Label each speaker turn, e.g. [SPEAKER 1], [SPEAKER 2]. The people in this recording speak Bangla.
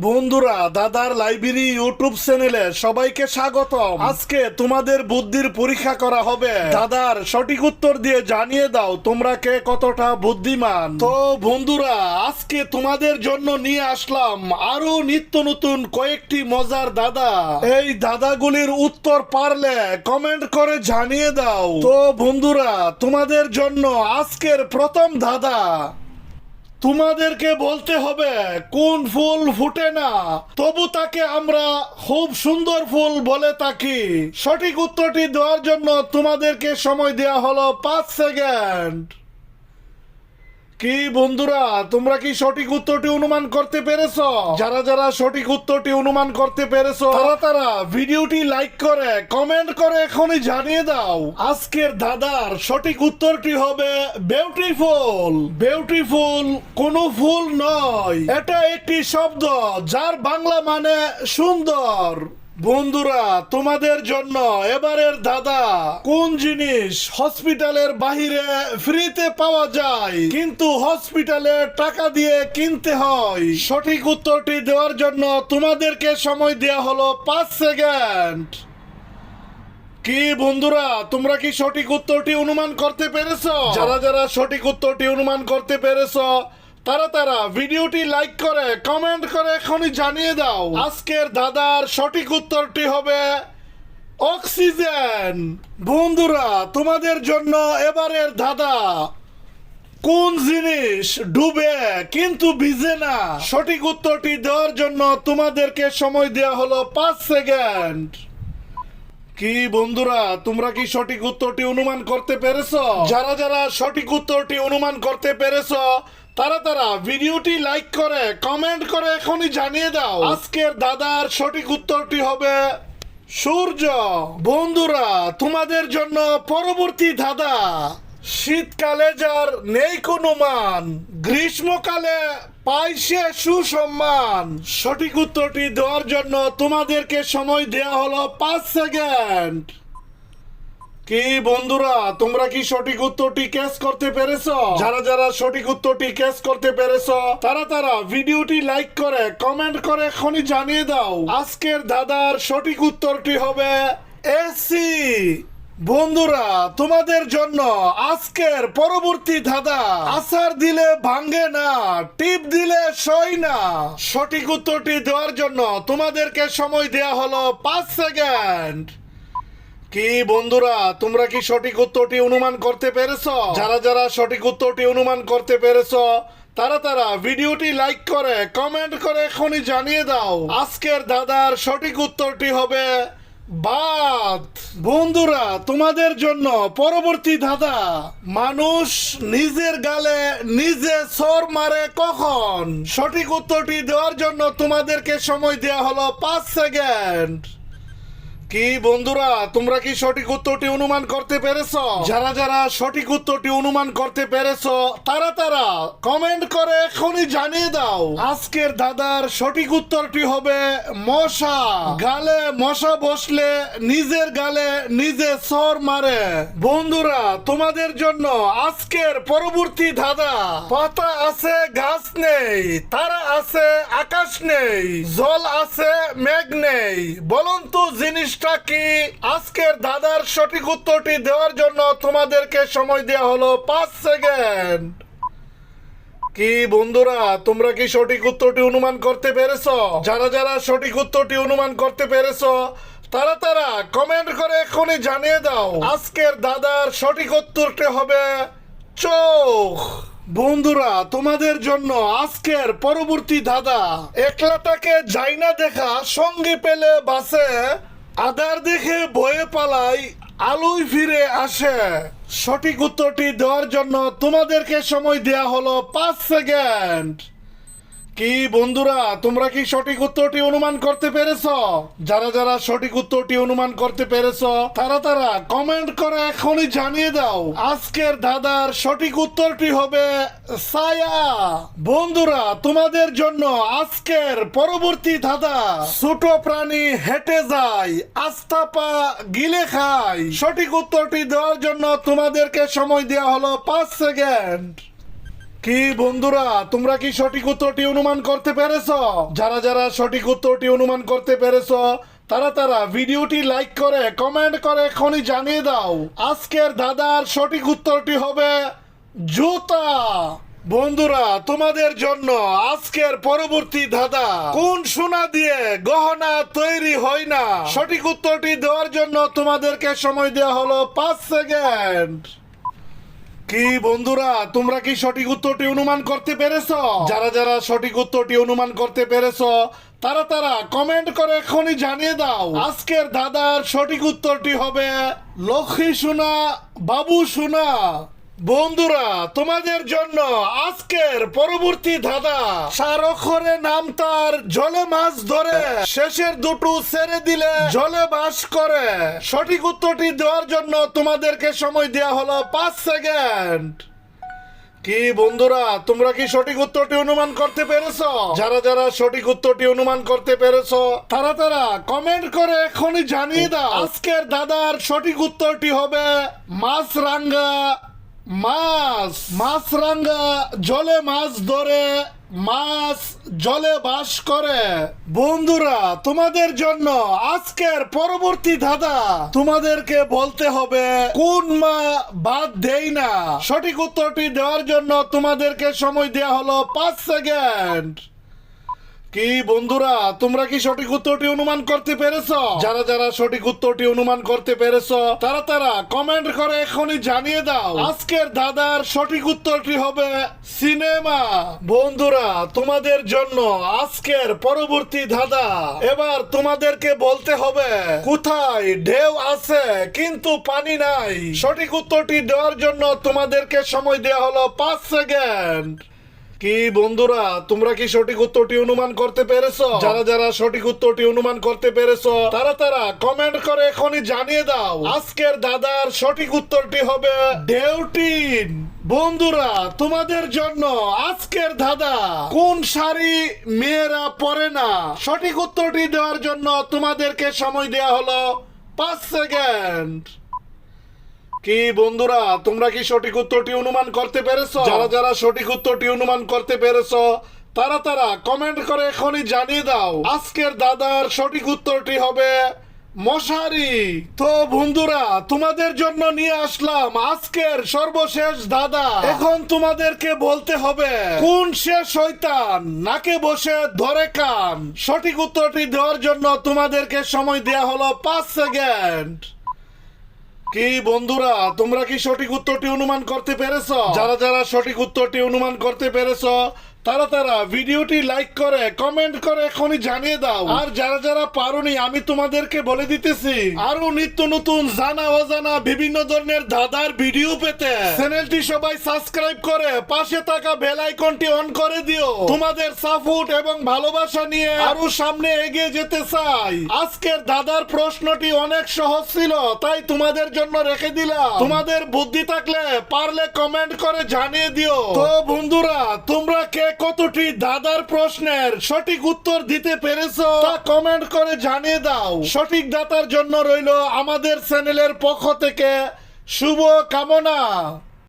[SPEAKER 1] বন্ধুরা, দাদার লাইব্রেরি ইউটিউব চ্যানেলে সবাইকে স্বাগতম। আজকে তোমাদের বুদ্ধির পরীক্ষা করা হবে। দাদার সঠিক উত্তর দিয়ে জানিয়ে দাও, তোমরা কে কতটা বুদ্ধিমান। তো বন্ধুরা, আজকে তোমাদের জন্য নিয়ে আসলাম আরও নিত্য নতুন কয়েকটি মজার দাদা। এই দাদাগুলির উত্তর পারলে কমেন্ট করে জানিয়ে দাও। তো বন্ধুরা, তোমাদের জন্য আজকের প্রথম দাদা। তোমাদেরকে বলতে হবে, কোন ফুল ফুটে না। তবু তাকে আমরা খুব সুন্দর ফুল বলে থাকি। সঠিক উত্তরটি দেওয়ার জন্য তোমাদেরকে সময় দেওয়া হলো পাঁচ সেকেন্ড। কি বন্ধুরা, তোমরা কি সঠিক উত্তরটি অনুমান করতে পেরেছ? যারা যারা সঠিক উত্তরটি অনুমান করতে পেরেছ, তারা তারা ভিডিওটি লাইক করে, কমেন্ট করে এখনই জানিয়ে দাও। আজকের দাদার সঠিক উত্তরটি হবে বিউটিফুল বিউটিফুল কোনো ফুল নয়। এটা একটি শব্দ, যার বাংলা মানে সুন্দর। বন্ধুরা, তোমাদের জন্য এবারের দাদা কোন জিনিস হসপিটালের বাহিরে ফ্রিতে পাওয়া যায়, কিন্তু হসপিটালে টাকা দিয়ে কিনতে হয়? সঠিক উত্তরটি দেওয়ার জন্য তোমাদেরকে সময় দেওয়া হলো পাঁচ সেকেন্ড। কি বন্ধুরা, তোমরা কি সঠিক উত্তরটি অনুমান করতে পেরেছ? যারা যারা সঠিক উত্তরটি অনুমান করতে পেরেছ তারা তারা, ভিডিওটি লাইক করে কমেন্ট করে এখনই জানিয়ে দাও। আজকের দাদার সঠিক উত্তরটি হবে অক্সিজেন। বন্ধুরা, তোমাদের জন্য এবারের দাদা কোন জিনিস ডুবে কিন্তু ভিজে না? সঠিক উত্তরটি দেওয়ার জন্য তোমাদেরকে সময় দেওয়া হলো পাঁচ সেকেন্ড। কি বন্ধুরা, তোমরা কি সঠিক উত্তরটি অনুমান করতে পেরেছ? যারা যারা সঠিক উত্তরটি অনুমান করতে পেরেছ তারা তারা, ভিডিওটি লাইক করে কমেন্ট করে এখনই জানিয়ে দাও। আজকের দাদার সঠিক উত্তরটি হবে, সূর্য। বন্ধুরা, তোমাদের জন্য পরবর্তী দাদা শীতকালে যার নেই কোনো মান, গ্রীষ্মকালে পাই সে সুসম্মান। সঠিক উত্তরটি দেওয়ার জন্য তোমাদেরকে সময় দেওয়া হলো পাঁচ সেকেন্ড। কি বন্ধুরা, তোমরা কি সঠিক উত্তরটি ক্যাচ করতে পেরেছ? যারা যারা সঠিক উত্তরটি ক্যাচ করতে পেরেছ, তারা তারা ভিডিওটি লাইক করে কমেন্ট করে এখনই জানিয়ে দাও। আজকের দাদার সঠিক উত্তরটি হবে এসি বন্ধুরা, তোমাদের জন্য আজকের পরবর্তী ধাঁধা আসার দিলে ভাঙ্গে না, টিপ দিলে সই না। সঠিক উত্তরটি দেওয়ার জন্য তোমাদেরকে সময় দেয়া হলো পাঁচ সেকেন্ড। কি বন্ধুরা, তোমরা কি সঠিক উত্তরটি অনুমান করতে পেরেছ? যারা যারা সঠিক উত্তরটি অনুমান করতে পেরেছ, তারা তারা ভিডিওটি লাইক করে, কমেন্ট করে এখনই জানিয়ে দাও। আজকের দাদার সঠিক উত্তরটি হবে বাদ। বন্ধুরা, তোমাদের জন্য পরবর্তী দাদা মানুষ নিজের গালে নিজে সর মারে কখন? সঠিক উত্তরটি দেওয়ার জন্য তোমাদেরকে সময় দেওয়া হলো পাঁচ সেকেন্ড। কি বন্ধুরা, তোমরা কি সঠিক উত্তরটি অনুমান করতে পেরেছ? যারা যারা সঠিক উত্তরটি অনুমান করতে পেরেছ, তারা তারা কমেন্ট করে এখনই জানিয়ে দাও। আজকের দাদার সঠিক উত্তরটি হবে মশা। গালে মশা বসলে নিজের গালে নিজে সর মারে। বন্ধুরা, তোমাদের জন্য আজকের পরবর্তী দাদা পাতা আছে, গাছ নেই, তারা আছে, আকাশ নেই, জল আছে, মেঘ নেই। বলুন তো জিনিসটা কি? আজকের দাদার সঠিক উত্তরটি দেওয়ার জন্য তোমাদেরকে সময় দেওয়া হলো পাঁচ সেকেন্ড। কি বন্ধুরা, তোমরা কি সঠিক উত্তরটি অনুমান করতে পেরেছ? যারা যারা সঠিক উত্তরটি অনুমান করতে পেরেছ, তারা তারা কমেন্ট করে জানিয়ে দাও। আজকের দাদার সঠিক উত্তরটি হবে চোখ। বন্ধুরা, তোমাদের জন্য আজকের পরবর্তী দাদা একলাটাকে যাই না দেখা সঙ্গে পেলে বাসে আদার দেখে বয়ে পালাই আলোয় ফিরে আসে। সঠিক উত্তরটি দেওয়ার জন্য তোমাদেরকে সময় দেয়া হলো পাঁচ সেকেন্ড। কি বন্ধুরা, তোমরা কি সঠিক উত্তরটি অনুমান করতে পেরেছ? যারা যারা সঠিক উত্তরটি অনুমান করতে পেরেছ, তারা তারা কমেন্ট করে এখনই জানিয়ে দাও। আজকের দাদার সঠিক উত্তরটি হবে ছায়া। বন্ধুরা, তোমাদের জন্য আজকের পরবর্তী দাদা ছোট প্রাণী হেঁটে যায় আস্থা পা গিলে খায়। সঠিক উত্তরটি দেওয়ার জন্য তোমাদেরকে সময় দেওয়া হলো পাঁচ সেকেন্ড। কি বন্ধুরা, তোমরা কি সঠিক উত্তরটি অনুমান করতে পেরেছ? যারা যারা সঠিক উত্তরটি অনুমান করতে পেরেছ, তারা তারা ভিডিওটি লাইক করে কমেন্ট করে এখনই জানিয়ে দাও। আজকের দাদার সঠিক উত্তরটি হবে জুতা। বন্ধুরা, তোমাদের জন্য আজকের পরবর্তী ধাঁধা, কোন সোনা দিয়ে গহনা তৈরি হয় না? সঠিক উত্তরটি দেওয়ার জন্য তোমাদেরকে সময় দেওয়া হলো পাঁচ সেকেন্ড। কি বন্ধুরা, তোমরা কি সঠিক উত্তরটি অনুমান করতে পেরেছ? যারা যারা সঠিক উত্তরটি অনুমান করতে পেরেছ, তারা তারা কমেন্ট করে এখনই জানিয়ে দাও। আজকের দাদার সঠিক উত্তরটি হবে লক্ষ্মী সোনা, বাবু সোনা। বন্ধুরা, তোমাদের জন্য আজকের পরবর্তী ধাঁধা। চার নাম তার, জলে মাছ ধরে, শেষের দুটো ছেড়ে দিলে জলে বাস করে। সঠিক উত্তরটি দেওয়ার জন্য তোমাদেরকে সময় দেওয়া হলো পাঁচ সেকেন্ড। কি বন্ধুরা, তোমরা কি সঠিক উত্তরটি অনুমান করতে পেরেছ? যারা যারা সঠিক উত্তরটি অনুমান করতে পেরেছ, তারা তারা কমেন্ট করে এখনই জানিয়ে দাও। আজকের দাদার সঠিক উত্তরটি হবে মাছ রাঙ্গা মাছ। মাছ রাঙ্গা জলে মাছ ধরে, মাছ জলে বাস করে। বন্ধুরা, তোমাদের জন্য আজকের পরবর্তী ধাঁধা। তোমাদেরকে বলতে হবে, কোন মা বাদ দেই না? সঠিক উত্তরটি দেওয়ার জন্য তোমাদেরকে সময় দেওয়া হলো পাঁচ সেকেন্ড। কি বন্ধুরা, তোমরা কি সঠিক উত্তরটি অনুমান করতে পেরেছ? যারা যারা সঠিক উত্তরটি অনুমান করতে পেরেছ, তারা তারা কমেন্ট করে এখনই জানিয়ে দাও। আজকের দাদার সঠিক উত্তরটি হবে সিনেমা। বন্ধুরা, তোমাদের জন্য আজকের পরবর্তী দাদা এবার তোমাদেরকে বলতে হবে, কোথায় ঢেউ আছে কিন্তু পানি নাই? সঠিক উত্তরটি দেওয়ার জন্য তোমাদেরকে সময় দেওয়া হলো পাঁচ সেকেন্ড। কি বন্ধুরা, তোমরা কি সঠিক উত্তরটি অনুমান করতে পেরেছ? যারা যারা সঠিক উত্তরটি অনুমান করতে পেরেছ, তারা তারা কমেন্ট করে এখনই জানিয়ে দাও। আজকের দাদার সঠিক উত্তরটি হবে ডেউটিন। বন্ধুরা, তোমাদের জন্য আজকের দাদা কোন শাড়ি মেয়েরা পরে না? সঠিক উত্তরটি দেওয়ার জন্য তোমাদেরকে সময় দেওয়া হলো পাঁচ সেকেন্ড। কি বন্ধুরা, তোমরা কি সঠিক উত্তরটি অনুমান করতে পেরেছ? যারা যারা সঠিক উত্তরটি অনুমান করতে পেরেছ, তারা তারা কমেন্ট করে এখনই জানিয়ে দাও। আজকের দাদার সঠিক উত্তরটি হবে মশারি। তো বন্ধুরা, তোমাদের জন্য নিয়ে আসলাম আজকের সর্বশেষ দাদা। এখন তোমাদেরকে বলতে হবে, কোন সে শয়তান? নাকে বসে ধরে কান। সঠিক উত্তরটি দেওয়ার জন্য তোমাদেরকে সময় দেয়া হলো পাঁচ সেকেন্ড। কি বন্ধুরা, তোমরা কি সঠিক উত্তরটি অনুমান করতে পেরেছ? যারা যারা সঠিক উত্তরটি অনুমান করতে পেরেছ তারা তারা ভিডিওটি লাইক করে, কমেন্ট করে এখনই জানিয়ে দাও। আর যারা যারা পারোনি, আমি তোমাদেরকে বলে দিতেছি, আরও নিত্য নতুন জানা অজানা বিভিন্ন ধরনের দাদার ভিডিও পেতে চ্যানেলটি সবাই সাবস্ক্রাইব করে পাশে থাকা বেল আইকনটি অন করে দিও। তোমাদের সাপোর্ট এবং ভালোবাসা নিয়ে আরও সামনে এগিয়ে যেতে চাই। আজকের দাদার প্রশ্নটি অনেক সহজ ছিল, তাই তোমাদের জন্য রেখে দিলাম। তোমাদের বুদ্ধি থাকলে পারলে কমেন্ট করে জানিয়ে দিও। তো বন্ধুরা, তোমরা কে কতটি দাদার প্রশ্নের সঠিক উত্তর দিতে পেরেছ তা কমেন্ট করে জানিয়ে দাও। সঠিক দাতার জন্য রইল আমাদের চ্যানেলের পক্ষ থেকে শুভ কামনা।